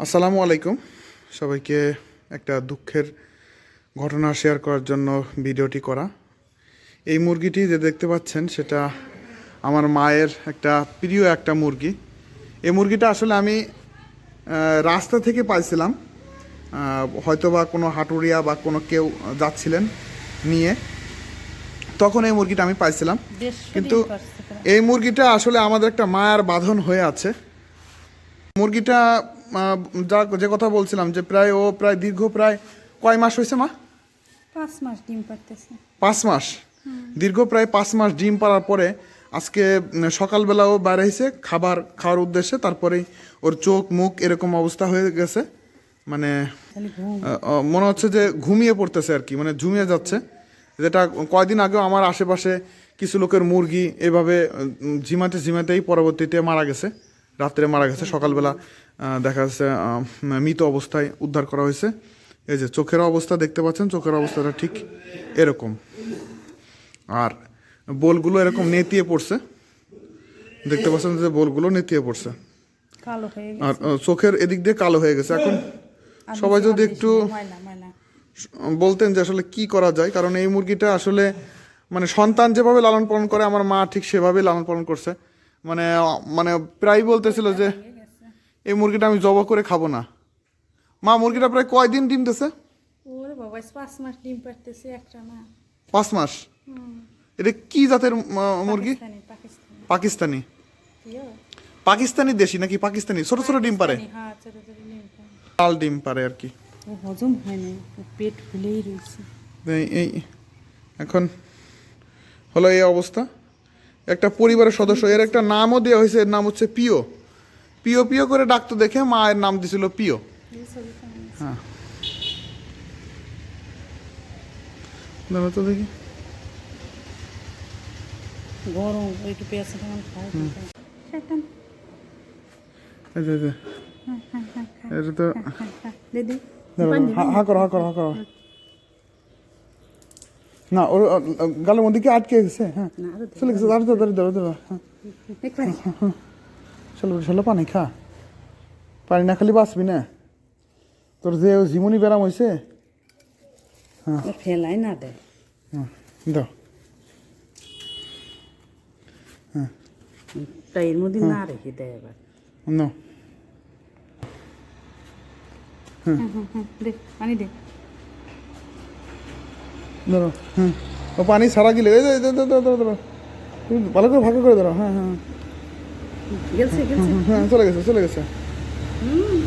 আসসালামু আলাইকুম। সবাইকে একটা দুঃখের ঘটনা শেয়ার করার জন্য ভিডিওটি করা। এই মুরগিটি যে দেখতে পাচ্ছেন সেটা আমার মায়ের একটা প্রিয় একটা মুরগি। এই মুরগিটা আসলে আমি রাস্তা থেকে পাইছিলাম। হয়তো বা কোনো হাটুরিয়া বা কোনো কেউ যাচ্ছিলেন নিয়ে। তখন এই মুরগিটা আমি পাইছিলাম। কিন্তু এই মুরগিটা আসলে আমাদের একটা মায়ার বাঁধন হয়ে আছে। মুরগিটা যা যে কথা বলছিলাম যে প্রায় ও প্রায় দীর্ঘ প্রায় কয় মাস হয়েছে মা? পাঁচ মাস ডিম পারতেছে পাঁচ মাস। দীর্ঘ প্রায় পাঁচ মাস ডিম পাড়ার পরে আজকে উম, সকালবেলা ও বাইরে হয়েছে খাবার খাওয়ার উদ্দেশ্যে তারপরেই ওর চোখ মুখ এরকম অবস্থা হয়ে গেছে। মানে মনে হচ্ছে যে ঘুমিয়ে পড়তেছে আর কি মানে ঝুমিয়ে যাচ্ছে। যেটা কয়দিন আগেও আমার আশেপাশে কিছু লোকের মুরগি এভাবে ঝিমাতে ঝিমাতেই পরবর্তীতে মারা গেছে। রাত্রে মারা গেছে। সকালবেলা দেখা যাচ্ছে মৃত অবস্থায় উদ্ধার করা হয়েছে। এই যে চোখের অবস্থা দেখতে পাচ্ছেন চোখের অবস্থাটা ঠিক এরকম। আর বোলগুলো এরকম নেতিয়ে পড়ছে। দেখতে পাচ্ছেন যে বোলগুলো নেতিয়ে পড়ছে। আর চোখের এদিক দিয়ে কালো হয়ে গেছে। এখন সবাই যদি একটু বলতেন যে আসলে কি করা যায় কারণ এই মুরগিটা আসলে মানে সন্তান যেভাবে লালন পালন করে আমার মা ঠিক সেভাবে লালন পালন করছে। মানে মানে প্রায় বলতেছিল যে এই মুরগিটা আমি জব করে খাব না। মা মুরগিটা প্রায় কয়দিন ডিম দিছে? ওরে বাবা পাঁচ মাস ডিম পারতেছে একটা না। পাঁচ মাস? এটা কি জাতের মুরগি? পাকিস্তানি পাকিস্তানি। দেশি নাকি পাকিস্তানি? ছোট ছোট ডিম পারে হ্যাঁ। লাল ডিম পারে আর কি। হজম হয়নি পেট ফুলেই রয়েছে। এই এখন হলো এই অবস্থা। একটা পরিবারের সদস্য এর একটা নামও দেওয়া হয়েছে এর নাম হচ্ছে পিও। পিও পিও করে ডাকতো দেখে মা এর নাম দিছিল পিও। হ্যাঁ। তো দেখি। গরম একটু পেঁয়াজ। এটা তো দিদি দাঁড়া, দাঁড়া, হা- হা করো হা করো হা করো। না ওর গালের মধ্যে কি আটকে গেছে? হ্যাঁ। চলে গেছে হ্যাঁ। চলো চলো পানি খা। পানি না খালি বাঁচবি না। তোর যে জীবনী ব্যারাম হয়েছে ফেলাই না দেয় হুম, দাও তাই এর মধ্যে না রেখে দেয় এবার। নাও হ্যাঁ হ্যাঁ হ্যাঁ দে পানি দে। ধরো হ্যাঁ। ও পানি সারা গিলে ধরো ধরো তুমি ভালো করে ভালো করে ধরো হ্যাঁ হ্যাঁ। গেছে গেলছে। হ্যাঁ চলে গেছে চলে গেছে। হুম।